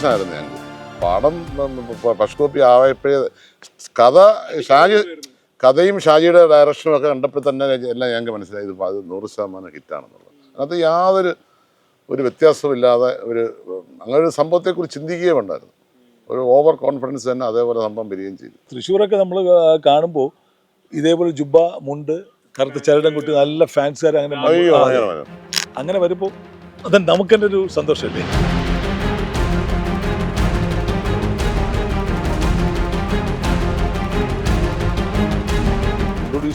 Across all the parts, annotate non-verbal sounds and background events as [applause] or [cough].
Expectation ആയിരുന്നു ഞങ്ങൾക്ക് പടം ഫസ്റ്റ് കോപ്പി ആയപ്പോഴേ കഥ ഷാജി കഥയും ഷാജിയുടെ ഡയറക്ഷനും ഒക്കെ കണ്ടപ്പോൾ തന്നെ എല്ലാം ഞങ്ങൾക്ക് മനസ്സിലായി. ഇത് അത് നൂറ് ശതമാനം ഹിറ്റാണെന്നുള്ളത്. അതിനകത്ത് യാതൊരു ഒരു വ്യത്യാസമില്ലാതെ ഒരു അങ്ങനെ ഒരു സംഭവത്തെക്കുറിച്ച് ചിന്തിക്കുകയും ഉണ്ടായിരുന്നു. ഒരു ഓവർ കോൺഫിഡൻസ് തന്നെ അതേപോലെ സംഭവം വരികയും ചെയ്തു. തൃശ്ശൂരൊക്കെ നമ്മൾ കാണുമ്പോൾ ഇതേപോലെ ജുബ മുണ്ട് കറുത്ത ചരടം കുട്ടി നല്ല ഫാൻസുകാർ അങ്ങനെ അങ്ങനെ അങ്ങനെ വരുമ്പോൾ അതെ നമുക്ക് തന്നെ ഒരു സന്തോഷമല്ലേ?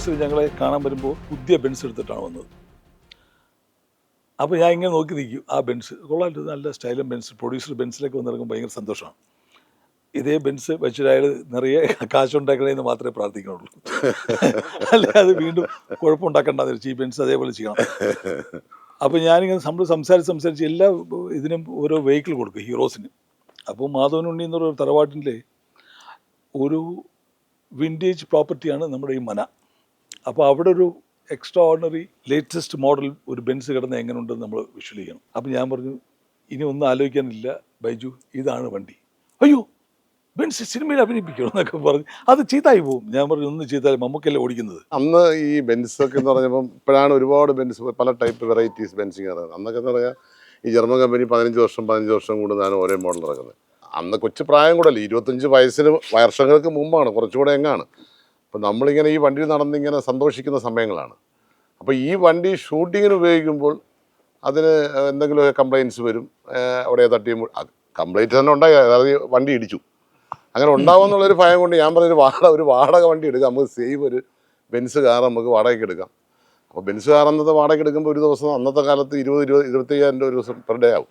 പ്രൊഡ്യൂസർ ഞങ്ങളെ കാണാൻ വരുമ്പോൾ പുതിയ ബെൻസ് എടുത്തിട്ടാണ് വന്നത്. അപ്പോൾ ഞാൻ ഇങ്ങനെ നോക്കി നിൽക്കും ആ ബെൻസ്. കൊള്ളാമല്ലോ നല്ല സ്റ്റൈലും ബെൻസ് പ്രൊഡ്യൂസർ ബെൻസിലേക്ക് വന്നിറങ്ങുമ്പോൾ ഭയങ്കര സന്തോഷമാണ്. ഇതേ ബെൻസ് വെച്ചിട്ട് അയാൾ നിറയെ കാശുണ്ടാക്കണേന്ന് മാത്രമേ പ്രാർത്ഥിക്കുന്നുള്ളൂ. [laughs] അത് വീണ്ടും കുഴപ്പമുണ്ടാക്കണ്ടെന്ന് വെച്ച് ഈ ബെൻസ് അതേപോലെ ചെയ്യണം. അപ്പോൾ ഞാനിങ്ങനെ നമ്മൾ സംസാരിച്ച് സംസാരിച്ച് എല്ലാ ഇതിനും ഓരോ വെഹിക്കിൾ കൊടുക്കും ഹീറോസിന് അപ്പോൾ മാധവൻ ഉണ്ണി എന്നൊരു തറവാട്ടിന്റെ ഒരു വിന്റേജ് പ്രോപ്പർട്ടിയാണ് നമ്മുടെ ഈ മന. അപ്പോൾ അവിടെ ഒരു എക്സ്ട്രാ ഓർഡിനറി ലേറ്റസ്റ്റ് മോഡൽ ഒരു ബെൻസ് കിടന്ന് എങ്ങനെയുണ്ടെന്ന് നമ്മൾ വിഷ്വൽ ചെയ്യണം അപ്പം ഞാൻ പറഞ്ഞു ഇനി ഒന്നും ആലോചിക്കാനില്ല ബൈജു ഇതാണ് വണ്ടി. അയ്യോ ബെൻസ് സിനിമയിൽ അഭിനയിപ്പിക്കണം? എന്നൊക്കെ പറഞ്ഞു അത് ചീത്തായി പോകും ഞാൻ പറഞ്ഞു ഒന്ന് ചീത്തായി മമ്മക്കല്ലേ ഓടിക്കുന്നത്. അന്ന് ഈ ബെൻസ് ഒക്കെ എന്ന് പറഞ്ഞപ്പം ഇപ്പോഴാണ് ഒരുപാട് ബെൻസ് പല ടൈപ്പ് വെറൈറ്റീസ് ബെൻസിങ് ഇറങ്ങുന്നത് അന്നൊക്കെ എന്ന് പറഞ്ഞാൽ ഈ ജർമ്മൻ കമ്പനി പതിനഞ്ച് വർഷം പതിനഞ്ച് വർഷം കൂടുതലാണ് ഓരോ മോഡൽ ഇറങ്ങുന്നത് അന്ന് കൊച്ചു പ്രായം കൂടെ അല്ലേ ഇരുപത്തഞ്ച് വയസ്സിന് വർഷങ്ങൾക്ക് മുമ്പാണ് കുറച്ചുകൂടെ എങ്ങാണ്. അപ്പം നമ്മളിങ്ങനെ ഈ വണ്ടിയിൽ നടന്നിങ്ങനെ സന്തോഷിക്കുന്ന സമയങ്ങളാണ്. അപ്പോൾ ഈ വണ്ടി ഷൂട്ടിങ്ങിന് ഉപയോഗിക്കുമ്പോൾ അതിന് എന്തെങ്കിലുമൊക്കെ കംപ്ലയിൻസ് വരും. അവിടെ തട്ടിയും കംപ്ലൈന്റ് തന്നെ ഉണ്ടായി. അതായത് വണ്ടി ഇടിച്ചു. അങ്ങനെ ഉണ്ടാവുമെന്നുള്ളൊരു ഭയം കൊണ്ട് ഞാൻ പറഞ്ഞൊരു വാടക ഒരു വാടക വണ്ടി എടുക്കാം. നമുക്ക് സേവ് ഒരു ബെൻസ് കാർ നമുക്ക് വാടകയ്ക്ക് എടുക്കാം. അപ്പോൾ ബെൻസ് കാർ അന്നത്തെ വാടകയ്ക്ക് എടുക്കുമ്പോൾ ഒരു ദിവസം അന്നത്തെ കാലത്ത് ഇരുപത് ഇരുപത് ഇരുപത്തയ്യായിരം രൂപ ഒരു ദിവസം പെർ ഡേ ആവും.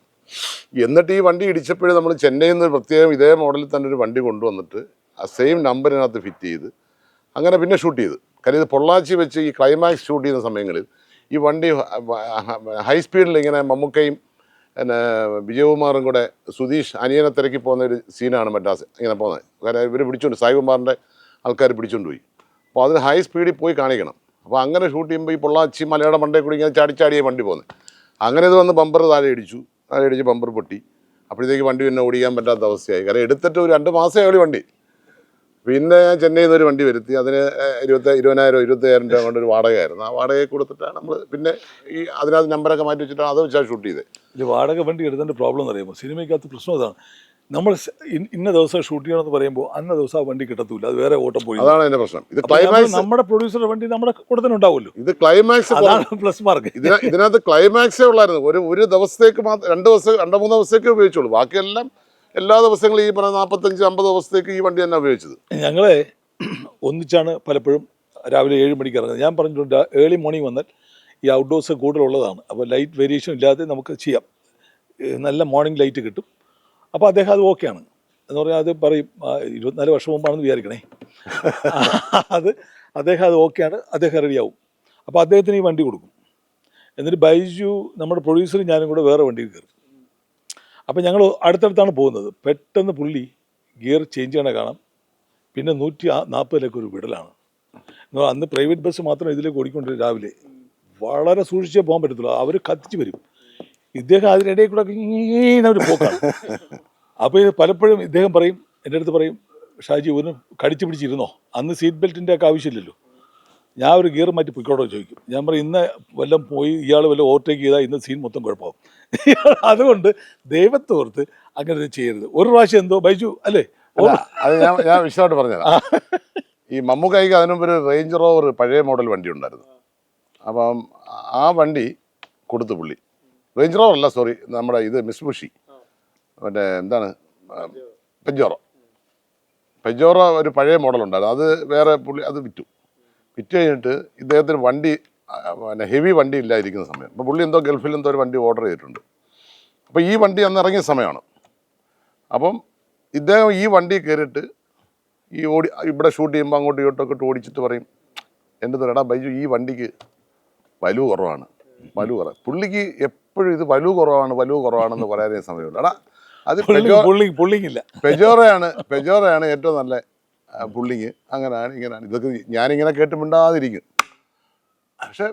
എന്നിട്ട് ഈ വണ്ടി ഇടിച്ചപ്പോഴും നമ്മൾ ചെന്നൈയിൽ നിന്ന് പ്രത്യേകം ഇതേ മോഡലിൽ തന്നെ ഒരു വണ്ടി കൊണ്ടുവന്നിട്ട് ആ സെയിം നമ്പറിനകത്ത് ഫിറ്റ് ചെയ്ത് അങ്ങനെ പിന്നെ ഷൂട്ട് ചെയ്തു. കാര്യം ഇത് പൊള്ളാച്ചി വെച്ച് ഈ ക്ലൈമാക്സ് ഷൂട്ട് ചെയ്യുന്ന സമയങ്ങളിൽ ഈ വണ്ടി ഹൈ സ്പീഡിൽ ഇങ്ങനെ മമ്മൂക്കയും പിന്നെ വിജയകുമാറും കൂടെ സുധീഷ് അനിയനെ തിരക്കി പോകുന്ന ഒരു സീനാണ് മദ്രാസ് ഇങ്ങനെ പോകുന്നത്. കാരണം ഇവർ പിടിച്ചുകൊണ്ട് സായികുമാറിന്റെ ആൾക്കാർ പിടിച്ചുകൊണ്ട് പോയി. അപ്പോൾ അതിന് ഹൈ സ്പീഡിൽ പോയി കാണിക്കണം. അപ്പോൾ അങ്ങനെ ഷൂട്ട് ചെയ്യുമ്പോൾ ഈ പൊള്ളാച്ചി മലയുടെ മണ്ടയിൽ കൂടി ഇങ്ങനെ ചാടി വണ്ടി പോകുന്നത്. അങ്ങനെ ഇത് വന്ന് ബമ്പർ താഴെ ഇടിച്ചു. താഴെ ഇടിച്ച് ബമ്പർ പൊട്ടി. അപ്പോഴത്തേക്ക് വണ്ടി പിന്നെ ഓടിക്കാൻ പറ്റാത്ത അവസ്ഥയായി. കാരണം എടുത്തിട്ട് ഒരു രണ്ട് മാസമേ ഉള്ളൂ വണ്ടി. പിന്നെ ഞാൻ ചെന്നൈയിൽ നിന്ന് ഒരു വണ്ടി വരുത്തി. അതിന് ഇരുപത്തി ഇരുപതിനായിരം ഇരുപത്തയ്യായിരം രൂപ കൊണ്ട് ഒരു വാടകയായിരുന്നു. ആ വാടകയെ കൊടുത്തിട്ടാണ് നമ്മൾ പിന്നെ ഈ അതിനകത്ത് നമ്പറൊക്കെ മാറ്റി വെച്ചിട്ടാണ് അത് വെച്ചാൽ ഷൂട്ട് ചെയ്തത് ഇത് വാടക വണ്ടി എടുത്തതിന്റെ പ്രോബ്ലം എന്ന് പറയുമ്പോൾ സിനിമയ്ക്കകത്ത് പ്രശ്നം അതാണ്. നമ്മൾ ഇന്ന- ദിവസം ഷൂട്ട് ചെയ്യണം എന്ന് പറയുമ്പോൾ അന്ന ദിവസം ആ വണ്ടി കിട്ടത്തില്ല അത് വേറെ ഓട്ടം പോയി. അതാണ് എന്റെ പ്രശ്നം. ഇത് ക്ലൈമാക്സ് നമ്മുടെ പ്രൊഡ്യൂസറുടെ വണ്ടി നമ്മുടെ കൂടെ തന്നെ ഉണ്ടാവുമല്ലോ. ഇത് ക്ലൈമാക്സ് അതാണ് പ്ലസ് മാർക്ക് ഇതിന ഇതിനകത്ത് ക്ലൈമാക്സേ ഉള്ളായിരുന്നു. ഒരു ഒരു ദിവസത്തേക്ക് മാത്രം രണ്ട് ദിവസം രണ്ടോ മൂന്നോ ദിവസത്തേക്ക് ഉപയോഗിച്ചുള്ളൂ. ബാക്കിയെല്ലാം എല്ലാ ദിവസങ്ങളും ഈ പറഞ്ഞ നാൽപ്പത്തഞ്ച് അമ്പത് ദിവസത്തേക്ക് ഈ വണ്ടി തന്നെ ഉപയോഗിച്ചത്. ഞങ്ങളെ ഒന്നിച്ചാണ് പലപ്പോഴും രാവിലെ ഏഴ് മണിക്ക് ഇറങ്ങുന്നത്. ഞാൻ പറഞ്ഞിട്ടുണ്ട് ഏർലി മോർണിംഗ് വന്നാൽ ഈ ഔട്ട്ഡോർസ് കൂടുതലുള്ളതാണ്. അപ്പോൾ ലൈറ്റ് വേരിയേഷൻ ഇല്ലാതെ നമുക്ക് ചെയ്യാം. നല്ല മോർണിംഗ് ലൈറ്റ് കിട്ടും. അപ്പോൾ അദ്ദേഹം അത് ഓക്കെയാണ് എന്ന് പറഞ്ഞാൽ അത് പറയും ഇരുപത്തിനാല് വർഷം മുമ്പാണെന്ന് വിചാരിക്കണേ. [laughs] അത് അദ്ദേഹം അത് ഓക്കെയാണ് അദ്ദേഹം റെഡിയാവും അപ്പോൾ അദ്ദേഹത്തിന് ഈ വണ്ടി കൊടുക്കും. എന്നിട്ട് ബൈജു നമ്മുടെ പ്രൊഡ്യൂസറും ഞാനും കൂടെ വേറെ വണ്ടിയിൽ കയറും. അപ്പോൾ ഞങ്ങൾ അടുത്തടുത്താണ് പോകുന്നത്. പെട്ടെന്ന് പുള്ളി ഗിയർ ചേഞ്ച് ചെയ്യണ കാണാം. പിന്നെ നൂറ്റി നാൽപ്പതിലേക്ക് ഒരു വിടലാണ്. അന്ന് പ്രൈവറ്റ് ബസ് മാത്രം ഇതിലേക്ക് ഓടിക്കൊണ്ടിരും രാവിലെ വളരെ സൂക്ഷിച്ചേ പോകാൻ പറ്റത്തുള്ളൂ. അവർ കത്തിച്ച് വരും. ഇദ്ദേഹം അതിനിടയിൽ കൂടെ ഒരു പോക്കാണ്. അപ്പോൾ ഇത് പലപ്പോഴും ഇദ്ദേഹം പറയും എന്റെ അടുത്ത് പറയും ഷാജി ഒന്ന് കടിച്ചു പിടിച്ചിരുന്നോ? അന്ന് സീറ്റ് ബെൽറ്റിന്റെ ഒക്കെ ആവശ്യമില്ലല്ലോ. ഞാൻ ഒരു ഗിയർ മാറ്റി പൊയ്ക്കോട്ടോ ചോദിക്കും. ഞാൻ പറയും ഇന്ന് വല്ലതും പോയി ഇയാൾ വല്ലതും ഓവർടേക്ക് ചെയ്താൽ ഇന്ന് സീൻ മൊത്തം കുഴപ്പമാവും. [laughs] അതുകൊണ്ട് ദൈവത്തോർത്ത് അങ്ങനെ ചെയ്യരുത്. ഒരു പ്രാവശ്യം എന്തോ ബൈജു അല്ലേ? അത് ഞാൻ ഞാൻ വിശദമായിട്ട് പറഞ്ഞുതരാം. [laughs] ഈ മമ്മൂക്കായിക്ക് അതിനു മുമ്പ് ഒരു റേഞ്ച് റോവർ പഴയ മോഡൽ വണ്ടി ഉണ്ടായിരുന്നു. അപ്പം ആ വണ്ടി കൊടുത്തു പുള്ളി. റേഞ്ച് റോവർ അല്ല സോറി നമ്മുടെ ഇത് മിസ് ബുഷി മറ്റേ എന്താണ്? പെജോറോ പെജോറോ ഒരു പഴയ മോഡൽ ഉണ്ടായിരുന്നു. അത് വേറെ പുള്ളി അത് വിറ്റു. വിറ്റ് കഴിഞ്ഞിട്ട് ഇദ്ദേഹത്തിന് വണ്ടി പിന്നെ ഹെവി വണ്ടി ഇല്ലാതിരിക്കുന്ന സമയം. അപ്പോൾ പുള്ളി എന്തോ ഗൾഫിൽ എന്തോ ഒരു വണ്ടി ഓർഡർ ചെയ്തിട്ടുണ്ട്. അപ്പോൾ ഈ വണ്ടി അന്ന് ഇറങ്ങിയ സമയമാണ്. അപ്പം ഇദ്ദേഹം ഈ വണ്ടി കയറിയിട്ട് ഈ ഓടി ഇവിടെ ഷൂട്ട് ചെയ്യുമ്പോൾ അങ്ങോട്ടും ഇങ്ങോട്ടൊക്കെ ഇട്ട് ഓടിച്ചിട്ട് പറയും എന്റെ തരടാ ബൈജു ഈ വണ്ടിക്ക് വലു കുറവാണ്. വലു കുറവ് പുള്ളിക്ക് എപ്പോഴും ഇത് വലു കുറവാണ് വലു കുറവാണെന്ന് പറയാനേ സമയമുള്ളൂ. എടാ അത് പുള്ളിങ്ങില്ല പെജോറയാണ് പെജോറയാണ് ഏറ്റവും നല്ല പുള്ളിങ് അങ്ങനെയാണ് ഇങ്ങനെയാണ്. ഇതൊക്കെ ഞാനിങ്ങനെ കേട്ട് മിണ്ടാതിരിക്കും. പക്ഷെ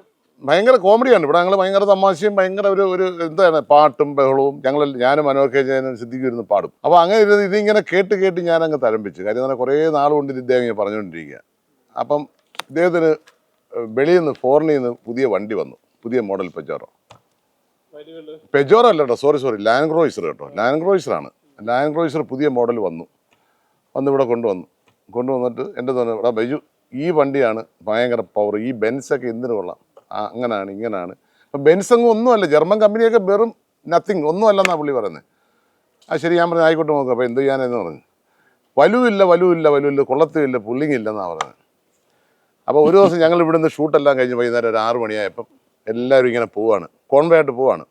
ഭയങ്കര കോമഡിയാണ്. ഇവിടെ ഞങ്ങൾ ഭയങ്കര തമാശയും ഭയങ്കര ഒരു ഒരു എന്താണ് പാട്ടും ബഹളവും ഞങ്ങൾ ഞാനും മനോഹർ കെ ജയനും സിദ്ദിഖും ഇരുന്ന് പാടും. അപ്പോൾ അങ്ങനെ ഇരുന്ന് ഇതിങ്ങനെ കേട്ട് കേട്ട് ഞാൻ അങ്ങ് തരംപിച്ചു. കാര്യം പറഞ്ഞാൽ കുറേ നാൾ കൊണ്ട് ഇദ്ദേഹം ഇങ്ങനെ പറഞ്ഞുകൊണ്ടിരിക്കുക. അപ്പം ഇദ്ദേഹത്തിന് വെളിയിൽ നിന്ന് ഫോറിനിൽ നിന്ന് പുതിയ വണ്ടി വന്നു. പുതിയ മോഡൽ പെജോറോ. പെജോറോ അല്ല കേട്ടോ സോറി സോറി ലാൻഡ് ക്രോയിസർ കേട്ടോ. ലാൻഡ് ക്രോയിസറാണ് ലാൻഡ് ക്രോയിസർ പുതിയ മോഡൽ വന്നു. വന്ന് ഇവിടെ കൊണ്ടുവന്നു. കൊണ്ടുവന്നിട്ട് എന്റെ തന്നെ ഇവിടെ ബൈജു ഈ വണ്ടിയാണ് ഭയങ്കര പവർ ഈ ബെൻസൊക്കെ എന്തിനു കൊള്ളാം? അങ്ങനാണ് ഇങ്ങനാണ്. അപ്പം ബെൻസ് അങ്ങ് ഒന്നുമല്ല. ജർമ്മൻ കമ്പനിയൊക്കെ വെറും നത്തിങ് ഒന്നുമല്ലെന്നാണ് പുള്ളി പറയുന്നത് ആ ശരി ഞാൻ പറഞ്ഞു ആയിക്കോട്ടെ നോക്കാം അപ്പോൾ എന്ത് ചെയ്യാനെന്ന് പറഞ്ഞു. വലുവില്ല വലുവില്ല വലുവില്ല കൊള്ളത്തുമില്ല പുള്ളിങ് ഇല്ലെന്നാണ് പറഞ്ഞത് അപ്പോൾ ഒരു ദിവസം ഞങ്ങൾ ഇവിടുന്ന് ഷൂട്ടെല്ലാം കഴിഞ്ഞ് വൈകുന്നേരം ഒരു ആറ് മണിയായപ്പം എല്ലാവരും ഇങ്ങനെ പോവാണ്. കോൺവേയായിട്ട് പോവാണ്.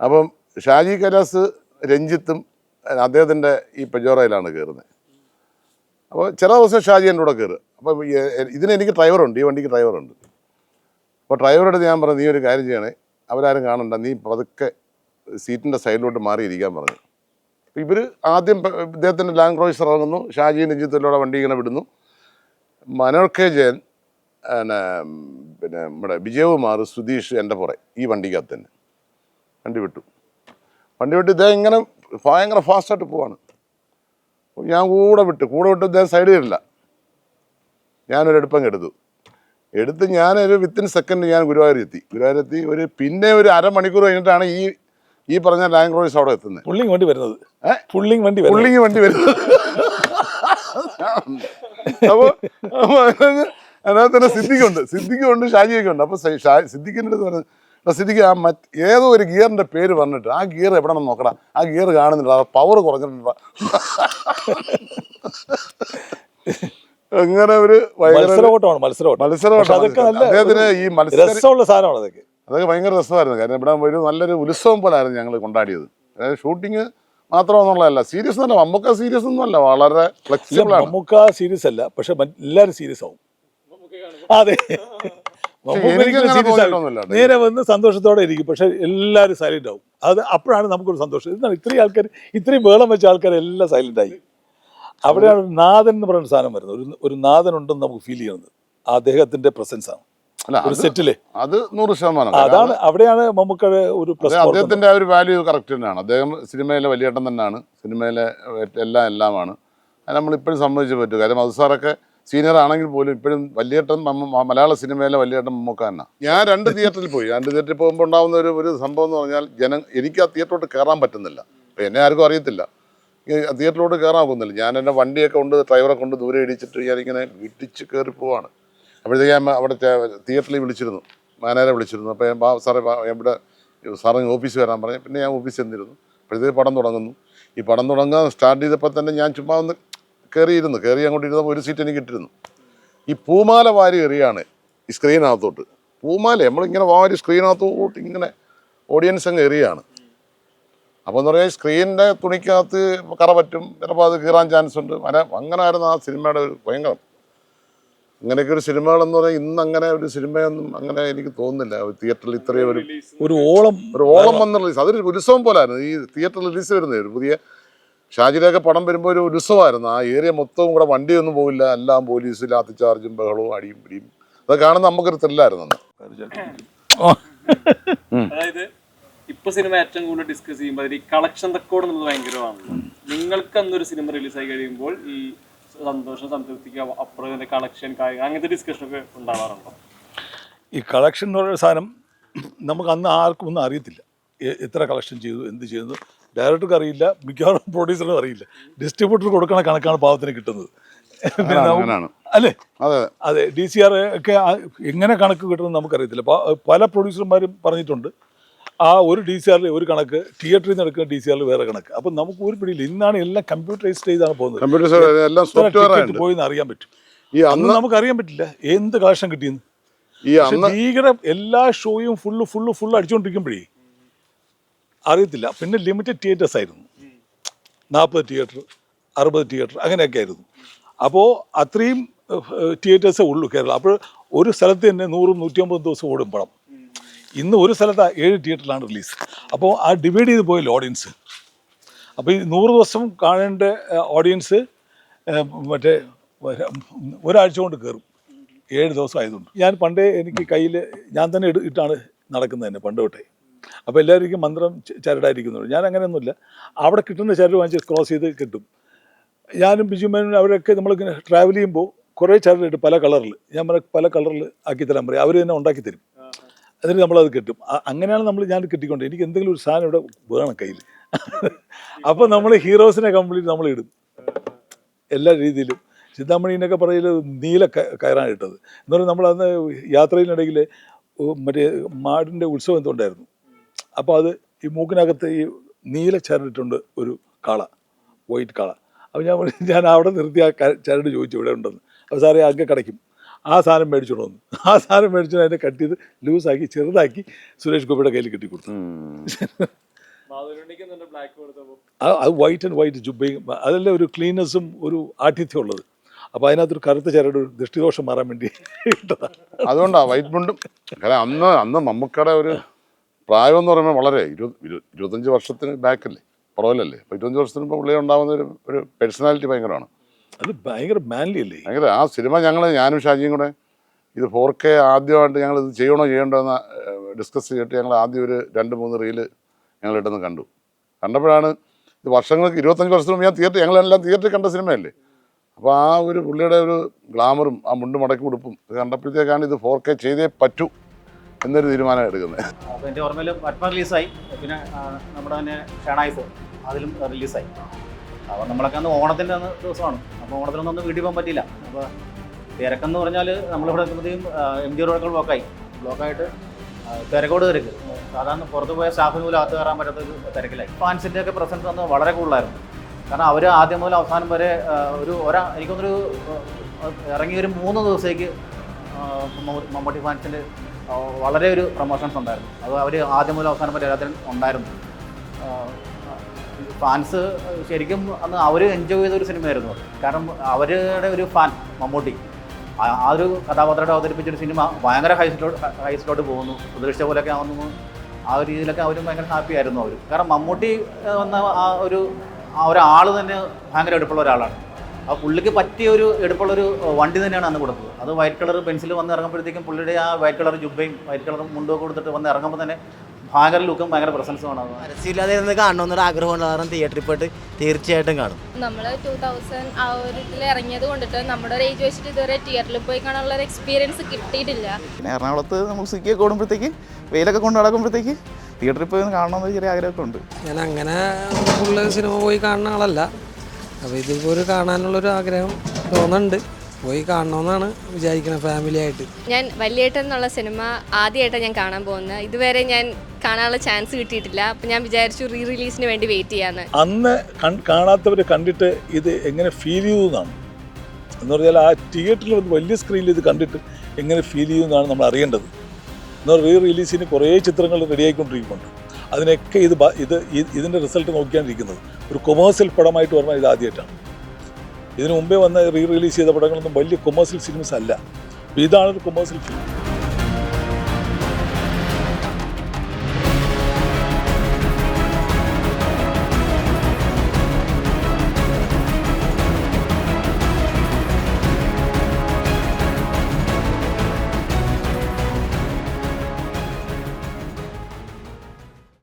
അപ്പം ഷാജി കലാസ് രഞ്ജിത്തും അദ്ദേഹത്തിന്റെ ഈ പെജോറയിലാണ് കയറുന്നത് അപ്പോൾ ചില ദിവസം ഷാജി എന്റെ കൂടെ കയറുക അപ്പോൾ ഇതിന് എനിക്ക് ഡ്രൈവറുണ്ട് ഈ വണ്ടിക്ക് ഡ്രൈവറുണ്ട് അപ്പോൾ ഡ്രൈവറോട് ഞാൻ പറഞ്ഞു നീ ഒരു കാര്യം ചെയ്യണേ അവരാരും കാണണ്ട നീ പതുക്കെ സീറ്റിന്റെ സൈഡിലോട്ട് മാറിയിരിക്കാൻ പറഞ്ഞു. ഇവർ ആദ്യം ഇദ്ദേഹത്തിന്റെ ലാൻഡ് ക്രോയിസർ ഇറങ്ങുന്നു ഷാജി നെഞ്ചിത്തലോടെ വണ്ടി ഇങ്ങനെ വിടുന്നു. മനോഹർ കെ. ജയൻ പിന്നെ പിന്നെ നമ്മുടെ വിജയകുമാർ സുധീഷ് എന്റെ പുറേ ഈ വണ്ടിക്കകത്ത് തന്നെ. വണ്ടി വിട്ടു. വണ്ടി വിട്ട് ഇദ്ദേഹം ഇങ്ങനെ ഭയങ്കര ഫാസ്റ്റായിട്ട് പോവാണ്. ഞാൻ കൂടെ വിട്ടു. കൂടെ വിട്ട് ഇദ്ദേഹം സൈഡ് ചെയ്തില്ല ഞാനൊരു എടുപ്പം എടുത്തു. എടുത്ത് ഞാനൊരു വിത്തിൻ സെക്കൻഡ് ഞാൻ ഗുരുവായൂർ എത്തി. ഗുരുവായൂർ എത്തി. ഒരു പിന്നെ ഒരു അരമണിക്കൂർ കഴിഞ്ഞിട്ടാണ് ഈ ഈ പറഞ്ഞ ലാൻഡ് ക്രോയിസ് അവിടെ എത്തുന്നത്. പുള്ളിങ് വണ്ടി വരുന്നത്? പുള്ളിങ് വണ്ടി പുള്ളിങ് വണ്ടി വരുന്നത്. അപ്പോൾ അപ്പോൾ അതിനകത്ത് തന്നെ സിദ്ദിഖുണ്ട് സിദ്ദിഖുണ്ട് ഷാജിയൊക്കെ ഉണ്ട്. അപ്പോൾ സിദ്ദിഖിന്റെ അടുത്ത് പറഞ്ഞു "എടാ സിദ്ദിഖ് ആ മറ്റ് ഏതോ ഒരു ഗിയറിന്റെ പേര് പറഞ്ഞിട്ട് ആ ഗിയർ എവിടെ നിന്ന് നോക്കടാ. ആ ഗിയർ കാണുന്നില്ല. ആ പവർ കുറഞ്ഞിട്ടുണ്ട്. അങ്ങനെ ഒരു ഭയങ്കര മത്സര ഓട്ടമാണ് മത്സര ഓട്ടം മത്സരം. അതൊക്കെ നല്ല അദ്ദേഹത്തിന് ഈ മത്സരം സാധനമാണ് അതൊക്കെ. അതൊക്കെ ഭയങ്കര രസമായിരുന്നു. കാരണം ഇവിടെ ഒരു നല്ലൊരു ഉത്സവം പോലായിരുന്നു ഞങ്ങൾ കൊണ്ടാടിയത്. അതായത് ഷൂട്ടിങ് മാത്രമെന്നുള്ളതല്ല സീരിയസ് എന്നല്ല മമ്മൂക്ക സീരിയസ് ഒന്നുമല്ല. വളരെ ഫ്ലെക്സിബിൾ ആണ്. മമ്മൂക്ക സീരിയസ് അല്ല. പക്ഷെ എല്ലാവരും സീരിയസ് ആവും. അതെ. നേരെ വന്ന് സന്തോഷത്തോടെ ഇരിക്കും. പക്ഷെ എല്ലാവരും സൈലന്റ് ആവും. അത് അപ്പോഴാണ് നമുക്കൊരു സന്തോഷം. എന്താണ് ഇത്രയും ആൾക്കാർ ഇത്രയും വേളം വെച്ച ആൾക്കാർ എല്ലാം സൈലന്റ് ആയി. അവിടെയാണ് നാഥൻ എന്ന് പറയുന്ന സാധനം വരുന്നത്. ഒരു ഒരു നാഥൻ ഉണ്ടെന്ന് നമുക്ക് ഫീൽ ചെയ്യുന്നത്. അദ്ദേഹത്തിന്റെ പ്രസൻസ് ആണ്. ഒരു അത് സെറ്റിൽ അത് നൂറ് ശതമാനം അതാണ് അവിടെയാണ് മമ്മൂക്കയുടെ ഒരു അദ്ദേഹത്തിന്റെ ആ ഒരു വാല്യൂ കറക്റ്റ് തന്നെയാണ്. അദ്ദേഹം സിനിമയിലെ വലിയേട്ടൻ തന്നെയാണ്. സിനിമയിലെ എല്ലാം എല്ലാമാണ്. ഇപ്പോഴും സമ്മതിച്ചു പറ്റും. കാര്യം അത് സാറൊക്കെ സീനിയർ ആണെങ്കിൽ പോലും ഇപ്പോഴും വലിയേട്ടൻ മലയാള സിനിമയിലെ വലിയേട്ടൻ മമ്മൂക്കാനാ ഞാൻ രണ്ട് തിയേറ്ററിൽ പോയി. രണ്ട് തിയേറ്ററിൽ പോകുമ്പോൾ ഉണ്ടാകുന്ന ഒരു ഒരു സംഭവം എന്ന് പറഞ്ഞാൽ ജനം എനിക്ക് ആ തിയേറ്ററിലോട്ട് കയറാൻ പറ്റുന്നില്ല. എന്നെ ആർക്കും അറിയത്തില്ല. തിയേറ്ററിലോട്ട് കയറാൻ ഒക്കുന്നില്ല ഞാൻ എന്റെ വണ്ടിയൊക്കെ കൊണ്ട് ഡ്രൈവറെ കൊണ്ട് ദൂരെ ഇടിച്ചിട്ട് ഞാനിങ്ങനെ വിട്ടിച്ച് കയറി പോവാണ്. അപ്പോഴത്തേക്ക് ഞാൻ അവിടെ തിയേറ്ററിൽ വിളിച്ചിരുന്നു. മാനേജറെ വിളിച്ചിരുന്നു. അപ്പോൾ ഞാൻ സാറേ എവിടെ ഇവിടെ സാറ് ഓഫീസിൽ വരാൻ പറഞ്ഞു. പിന്നെ ഞാൻ ഓഫീസിൽ ചെന്നിരുന്നു. അപ്പോഴത്തേക്ക് പടം തുടങ്ങുന്നു. ഈ പടം തുടങ്ങാൻ സ്റ്റാർട്ട് ചെയ്തപ്പോൾ തന്നെ ഞാൻ ചുമ്മാ ഒന്ന് കയറിയിരുന്നു. കയറി അങ്ങോട്ട് ഇരുന്നപ്പോൾ ഒരു സീറ്റ് എനിക്ക് ഇട്ടിരുന്നു ഈ പൂമാല വാരി എറിയാണ് ഈ സ്ക്രീനകത്തോട്ട്. പൂമാല നമ്മളിങ്ങനെ വാരി സ്ക്രീനകത്തോട്ട് ഇങ്ങനെ ഓഡിയൻസ് അങ്ങ് എറിയാണ്. അപ്പോൾ എന്ന് പറഞ്ഞാൽ സ്ക്രീനിന്റെ തുണിക്കകത്ത് കറ പറ്റും ചിലപ്പോൾ അത് കീറാൻ ചാൻസ് ഉണ്ട്. അങ്ങനെ അങ്ങനെ ആയിരുന്നു ആ സിനിമയുടെ ഒരു ഭയങ്കരം. അങ്ങനെയൊക്കെ ഒരു സിനിമകളെന്ന് പറഞ്ഞാൽ ഇന്ന് അങ്ങനെ ഒരു സിനിമയൊന്നും അങ്ങനെ എനിക്ക് തോന്നുന്നില്ല. തിയേറ്ററിൽ ഇത്രയും ഒരു ഒരു ഓളം ഒരു ഓളം വന്ന റിലീസ് അതൊരു ഉത്സവം പോലായിരുന്നു. ഈ തിയേറ്ററിൽ റിലീസ് വരുന്നത് ഒരു പുതിയ ഷാജിലൊക്കെ പടം വരുമ്പോൾ ഒരു ഉത്സവമായിരുന്നു ആ ഏരിയ മൊത്തവും കൂടെ വണ്ടിയൊന്നും പോവില്ല. എല്ലാം പോലീസ് ലാത്തി ചാർജും ബഹളവും അടിയും പിടിയും. അത് കാണുന്ന നമുക്കൊരു ത്രില്ലായിരുന്നു അന്ന്. അതായത് ഇപ്പൊ സിനിമ ഏറ്റവും കൂടുതൽ ഡിസ്കസ് ചെയ്യുമ്പോൾ ഈ കളക്ഷൻ റെക്കോർഡ് എന്നുള്ളത് ഭയങ്കരമാണ്. നിങ്ങൾക്ക് അന്നൊരു സിനിമ റിലീസായി കഴിയുമ്പോൾ ഈ സന്തോഷം സംതൃപ്തിക്ക് അപ്പുറം കളക്ഷൻ കാര്യങ്ങൾ അങ്ങനത്തെ ഡിസ്കഷൻ ഒക്കെ ഉണ്ടാവാറുണ്ടോ? ഈ കളക്ഷൻ എന്ന് പറയുന്ന സാധനം നമുക്ക് അന്ന് ആർക്കും ഒന്നും അറിയത്തില്ല. എത്ര കളക്ഷൻ ചെയ്തു എന്ത് ചെയ്യുന്നു ഡയറക്ടർക്ക് അറിയില്ല മിക്കവാറും പ്രൊഡ്യൂസറിനും അറിയില്ല. ഡിസ്ട്രിബ്യൂട്ടർ കൊടുക്കണ കണക്കാണ് പാവത്തിന് കിട്ടുന്നത്. അല്ലേ? അതെ അതെ. ഡി സി ആർ ഒക്കെ എങ്ങനെ കണക്ക് കിട്ടുമെന്ന് നമുക്കറിയത്തില്ല. പല പ്രൊഡ്യൂസർമാരും പറഞ്ഞിട്ടുണ്ട്. ആ ഒരു ഡി സി ആറിൽ ഒരു കണക്ക് തിയേറ്ററിൽ നിന്ന് എടുക്കുന്ന ഡി സി ആറിൽ വേറെ കണക്ക്. അപ്പം നമുക്ക് ഒരു പിടിയില്ല. ഇന്നാണ് എല്ലാം കമ്പ്യൂട്ടറൈസ്ഡ് ചെയ്താണ് പോകുന്നത്. പോയി അറിയാൻ പറ്റും. ഈ അന്ന് നമുക്ക് അറിയാൻ പറ്റില്ല. എന്ത് കളക്ഷൻ കിട്ടിയെന്ന്. ഭീകര എല്ലാ ഷോയും ഫുള്ള് ഫുള്ള് ഫുള്ള് അടിച്ചുകൊണ്ടിരിക്കുമ്പോഴേ അറിയത്തില്ല. പിന്നെ ലിമിറ്റഡ് തിയേറ്റേഴ്സ് ആയിരുന്നു. നാൽപ്പത് തിയേറ്റർ അറുപത് തിയേറ്റർ അങ്ങനെയൊക്കെ ആയിരുന്നു. അപ്പോൾ അത്രയും തിയേറ്റേഴ്സേ ഉള്ളൂ കേരളം. അപ്പോൾ ഒരു സ്ഥലത്ത് തന്നെ നൂറും നൂറ്റിയമ്പത് ദിവസം ഓടും പടം ഇന്ന് ഒരു സ്ഥലത്ത് ഏഴ് തിയേറ്ററിലാണ് റിലീസ് അപ്പോൾ ആ ഡിവൈഡ് ചെയ്ത് പോയല്ലോ ഓഡിയൻസ് അപ്പോൾ ഈ നൂറ് ദിവസം കാണേണ്ട ഓഡിയൻസ് മറ്റേ ഒരാഴ്ച കൊണ്ട് കയറും ഏഴ് ദിവസം ആയതുകൊണ്ട്. ഞാൻ പണ്ടേ എനിക്ക് കയ്യിൽ ഞാൻ തന്നെ ഇട്ടാണ് നടക്കുന്നത് തന്നെ പണ്ട് തൊട്ടേ. അപ്പോൾ എല്ലാവർക്കും മന്ത്രം ചരടായിരിക്കുന്നുള്ളൂ ഞാൻ അങ്ങനെയൊന്നുമില്ല. അവിടെ കിട്ടുന്ന ചരട് വാങ്ങിച്ച് ക്രോസ് ചെയ്ത് കിട്ടും. ഞാനും ബിജുമേനും അവരൊക്കെ നമ്മളിങ്ങനെ ട്രാവൽ ചെയ്യുമ്പോൾ കുറേ ചരടിട്ട് പല കളറിൽ ഞാൻ പറഞ്ഞ പല കളറിൽ ആക്കി തരാൻ പറയും. അവർ തന്നെ ഉണ്ടാക്കി തരും. എന്നിട്ട് നമ്മളത് കിട്ടും. അങ്ങനെയാണ് നമ്മൾ ഞാൻ കിട്ടിക്കൊണ്ട് എനിക്ക് എന്തെങ്കിലും ഒരു സാധനം ഇവിടെ വേണം കയ്യിൽ [laughs] അപ്പോൾ നമ്മൾ ഹീറോസിനെ കംപ്ലീറ്റ് നമ്മൾ ഇടും. എല്ലാ രീതിയിലും. ചിന്താമണിനൊക്കെ പറയില്ല നീല കയറാനിട്ടത് എന്ന് പറഞ്ഞാൽ നമ്മളന്ന് യാത്രയിലിടയിൽ മറ്റേ മാടിന്റെ ഉത്സവം എന്തോ ഉണ്ടായിരുന്നു അപ്പോൾ അത് ഈ മൂക്കിനകത്ത് ഈ നീല ചരടിട്ടുണ്ട് ഒരു കാള വൈറ്റ് കാള. അപ്പോൾ ഞാൻ പറഞ്ഞു, [laughs] ഞാൻ അവിടെ നിർത്തി ആ ചരട് ചോദിച്ചു ഇവിടെ ഉണ്ടെന്ന്. അപ്പോൾ സാറേ അങ്ങനെ കിടക്കും ആ സാധനം മേടിച്ചോണ്ട് വന്നു. [laughs] ആ സാധനം മേടിച്ചു അതിനെ കട്ട് ചെയ്ത് ലൂസാക്കി ചെറുതാക്കി സുരേഷ് ഗോപിയുടെ കയ്യിൽ കെട്ടി കൊടുത്തു. അത് വൈറ്റ് ആൻഡ് വൈറ്റ് ജുബയും അതെല്ലാം ഒരു ക്ലീനസും ഒരു ആഠിത്യം ഉള്ളത് അപ്പൊ അതിനകത്തൊരു കറുത്ത ചരട് ഒരു ദൃഷ്ടിദോഷം മാറാൻ വേണ്ടി [laughs] അതുകൊണ്ടാ വൈറ്റ് മുണ്ടും. അന്ന് അന്ന് മമ്മൂക്കയുടെ ഒരു പ്രായം എന്ന് പറയുമ്പോൾ വളരെ ഇരുപത് ഇരു- ഇരുപത്തഞ്ച് വർഷത്തിന് ബാക്കല്ലേ? പുറകിലല്ലേ? അപ്പോൾ ഇരുപത്തഞ്ച് വർഷത്തിന് പുള്ളി ഉണ്ടാകുന്ന ഒരു ഒരു പേഴ്സണാലിറ്റി ഭയങ്കരമാണ്. അത് ഭയങ്കര മാൻലി അല്ലേ ഭയങ്കര ആ സിനിമ ഞങ്ങൾ ഞാനും ഷാജിയും കൂടെ ഇത് ഫോർ കെ ആദ്യമായിട്ട് ഞങ്ങൾ ഇത് ചെയ്യണോ ചെയ്യണ്ടോ എന്ന് ഡിസ്കസ് ചെയ്തിട്ട് ഞങ്ങൾ ആദ്യം ഒരു രണ്ട് മൂന്ന് റീൽ ഞങ്ങൾ ഇട്ടെന്ന് കണ്ടു. കണ്ടപ്പോഴാണ് ഇത് വർഷങ്ങൾക്ക് ഇരുപത്തഞ്ച് വർഷത്തിന് മുമ്പ് ഞാൻ തിയേറ്റർ ഞങ്ങളെല്ലാം തിയേറ്ററിൽ കണ്ട സിനിമയല്ലേ? അപ്പോൾ ആ ഒരു പുള്ളിയുടെ ഒരു ഗ്ലാമറും ആ മുണ്ടും മടക്കി ഉടുപ്പും ഇത് കണ്ടപ്പോഴത്തേക്കാണ് ഇത് ഫോർ കെ ചെയ്തേ പറ്റൂ. എന്നൊരു തീരുമാനം എടുക്കുന്നത്. അപ്പോൾ എന്റെ ഓർമ്മയിൽ പത്മ റിലീസായി പിന്നെ നമ്മുടെ തന്നെ ഷണായിസ് അതിലും റിലീസായി അപ്പോൾ നമ്മളൊക്കെ അന്ന് ഓണത്തിന്റെ അന്ന് ദിവസമാണ്. അപ്പോൾ ഓണത്തിനൊന്നും ഒന്ന് വീട്ടിൽ പോകാൻ പറ്റില്ല അപ്പോൾ തിരക്കെന്ന് പറഞ്ഞാൽ നമ്മളിവിടെ എത്തുമ്പോഴത്തേക്കും എം ജി റോഡുകൾ ബ്ലോക്കായി ബ്ലോക്കായിട്ട് തിരക്കോട് തിരക്ക്. സാധാരണ പുറത്ത് പോയ സ്റ്റാഫിന് പോലും അകത്ത് കയറാൻ പറ്റാത്ത തിരക്കിലായി. ഫാൻസിന്റെ ഒക്കെ പ്രസൻസ് അന്ന് വളരെ കൂടുതലായിരുന്നു. കാരണം അവർ ആദ്യം മുതൽ അവസാനം വരെ ഒരു ഒരാ എനിക്കൊന്നൊരു ഇറങ്ങി ഒരു മൂന്ന് ദിവസത്തേക്ക് മമ്മൂട്ടി ഫാൻസിന്റെ വളരെ ഒരു പ്രൊമോഷൻസ് ഉണ്ടായിരുന്നു. അത് അവർ ആദ്യം മുതൽ അവസാനം വരെ എല്ലാത്തിനും ഉണ്ടായിരുന്നു. ഫാൻസ് ശരിക്കും അന്ന് അവർ എൻജോയ് ചെയ്ത ഒരു സിനിമയായിരുന്നു കാരണം അവരുടെ ഒരു ഫാൻ മമ്മൂട്ടി. ആ- ഒരു കഥാപാത്രത്തെ അവതരിപ്പിച്ചൊരു സിനിമ ഭയങ്കര ഹൈസിലോട്ട് ഹൈസിലോട്ട് പോകുന്നു. പ്രതീക്ഷ പോലെയൊക്കെ ആവുന്നു. ആ ഒരു രീതിയിലൊക്കെ അവരും ഭയങ്കര ഹാപ്പി ആയിരുന്നു അവർ കാരണം മമ്മൂട്ടി വന്ന ആ ഒരു ആ ഒരാൾ തന്നെ ഭയങ്കര എടുപ്പുള്ള ഒരാളാണ്. ആ പുള്ളിക്ക് പറ്റിയ ഒരു എടുപ്പുള്ള ഒരു വണ്ടി തന്നെയാണ് അന്ന് കൊടുത്തത്. അത് വൈറ്റ് കളർ പെൻസിൽ വന്ന് ഇറങ്ങുമ്പോഴത്തേക്കും പുള്ളിയുടെ ആ വൈറ്റ് കളർ ജുബയും വൈറ്റ് കളർ മുണ്ടും കൊടുത്തിട്ട് വന്ന് ഇറങ്ങുമ്പോൾ തന്നെ ഭയങ്കര ലുക്കും ഭയങ്കര പ്രസൻസുമാണ് അത് പരസ്യമില്ലാതെ ഇരുന്ന് കാണണമെന്നൊരു ആഗ്രഹമുണ്ട് കാരണം തിയേറ്ററിൽ പോയിട്ട് തീർച്ചയായിട്ടും കാണും. നമ്മൾ ടൂ തൗസൻഡ് ആ ഒരു ഇതിൽ ഇറങ്ങിയത് കൊണ്ടിട്ട് നമ്മുടെ ഒരു ഏജ് വെച്ചിട്ട് ഇതുവരെ തിയേറ്ററിൽ പോയി കാണാനുള്ള ഒരു എക്സ്പീരിയൻസ് കിട്ടിയിട്ടില്ല. പിന്നെ എറണാകുളത്ത് നമ്മൾ സ്വിഗ്ഗിയൊക്കെ ഓടുമ്പോഴത്തേക്ക് വെയിലൊക്കെ കൊണ്ട് നടക്കുമ്പോഴത്തേക്ക് തിയേറ്ററിൽ പോയി കാണണമെന്ന് ചെറിയ ആഗ്രഹമൊക്കെ ഉണ്ട്. ഞാൻ അങ്ങനെ ഫുള്ള് സിനിമ പോയി കാണുന്ന ആളല്ല. അപ്പോൾ ഇതുപോലെ ഒരു കാണാനുള്ളൊരു ആഗ്രഹം തോന്നുന്നുണ്ട്. പോയി കാണണമെന്നാണ് വിചാരിക്കുന്നത് ഫാമിലി ആയിട്ട്. ഞാൻ വലിയേട്ടൻ എന്നുള്ള സിനിമ ആദ്യമായിട്ടാണ് ഞാൻ കാണാൻ പോകുന്നത്. ഇതുവരെ ഞാൻ കാണാനുള്ള ചാൻസ് കിട്ടിയിട്ടില്ല. അപ്പം ഞാൻ വിചാരിച്ചു റീ റിലീസിന് വേണ്ടി വെയിറ്റ് ചെയ്യാന്ന്. അന്ന് കാണാത്തവർ കണ്ടിട്ട് ഇത് എങ്ങനെ ഫീൽ ചെയ്തു എന്നാണ് എന്ന് പറഞ്ഞാൽ ആ തിയേറ്ററിൽ ഒരു വലിയ സ്ക്രീനിൽ ഇത് കണ്ടിട്ട് എങ്ങനെ ഫീൽ ചെയ്യുമെന്നാണ് നമ്മൾ അറിയേണ്ടത്. എന്നാൽ റീ റിലീസിന് കുറേ ചിത്രങ്ങൾ റെഡിയായിക്കൊണ്ടിരിക്കുന്നുണ്ട് അതിനൊക്കെ ഇത് ഇത് ഇതിന്റെ റിസൾട്ട് നോക്കിയാണ്ടിരിക്കുന്നത് ഒരു കൊമേഴ്സ്യൽ പടമായിട്ട് പറഞ്ഞാൽ ഇത് ആദ്യമായിട്ടാണ്. ഇതിനു മുമ്പേ വന്ന റീ റിലീസ് ചെയ്ത പടങ്ങളൊന്നും വലിയ കൊമേഴ്സ്യൽ സിനിമസ് അല്ല. ഇതാണ് ഒരു കൊമേഴ്സ്യൽ ഫിലിം.